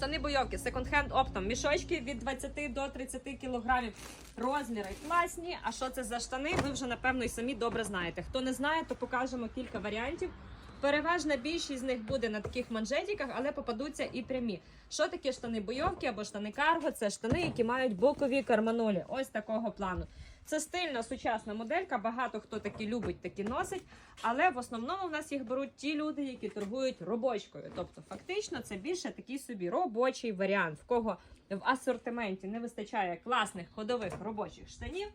штани бойовки, секонд-хенд оптом, мішочки від 20 до 30 кілограмів. Розміри класні. А що це за штани? Ви вже напевно і самі добре знаєте. Хто не знає, то покажемо кілька варіантів. Переважна більшість з них буде на таких манжетиках, але попадуться і прямі. Що таке штани бойовки або штани карго? Це штани, які мають бокові карманолі. Ось такого плану. Це стильна сучасна моделька. Багато хто такі любить, такі носить. Але в основному в нас їх беруть ті люди, які торгують робочкою. Тобто, фактично, це більше такий собі робочий варіант, в кого в асортименті не вистачає класних ходових робочих штанів.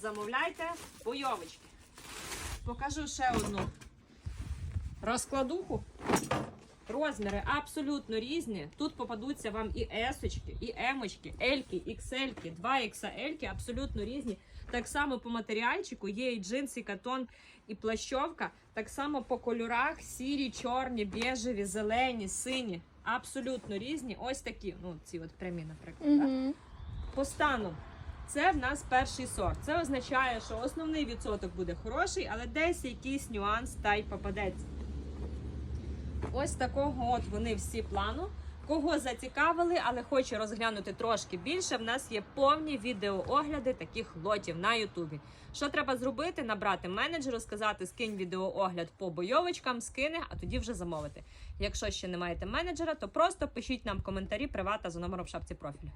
Замовляйте бойовочки. Покажу ще одну розкладуху. Розміри абсолютно різні. Тут попадуться вам і есочки, і емочки, ельки, іксельки, 2XL, абсолютно різні. Так само по матеріальчику є і джинси, катон, і плащовка. Так само по кольорах: сірі, чорні, біжеві, зелені, сині. Абсолютно різні. Ось такі. Ну, ці от прямі, наприклад. так? Угу. По стану. Це в нас перший сорт. Це означає, що основний відсоток буде хороший, але десь якийсь нюанс та й попадеться. Ось такого от вони всі плану. Кого зацікавили, але хоче розглянути трошки більше, в нас є повні відеоогляди таких лотів на Ютубі. Що треба зробити? Набрати менеджеру, сказати, скинь відеоогляд по бойовочкам, скине, а тоді вже замовити. Якщо ще не маєте менеджера, то просто пишіть нам коментарі привата за номером в шапці профілю.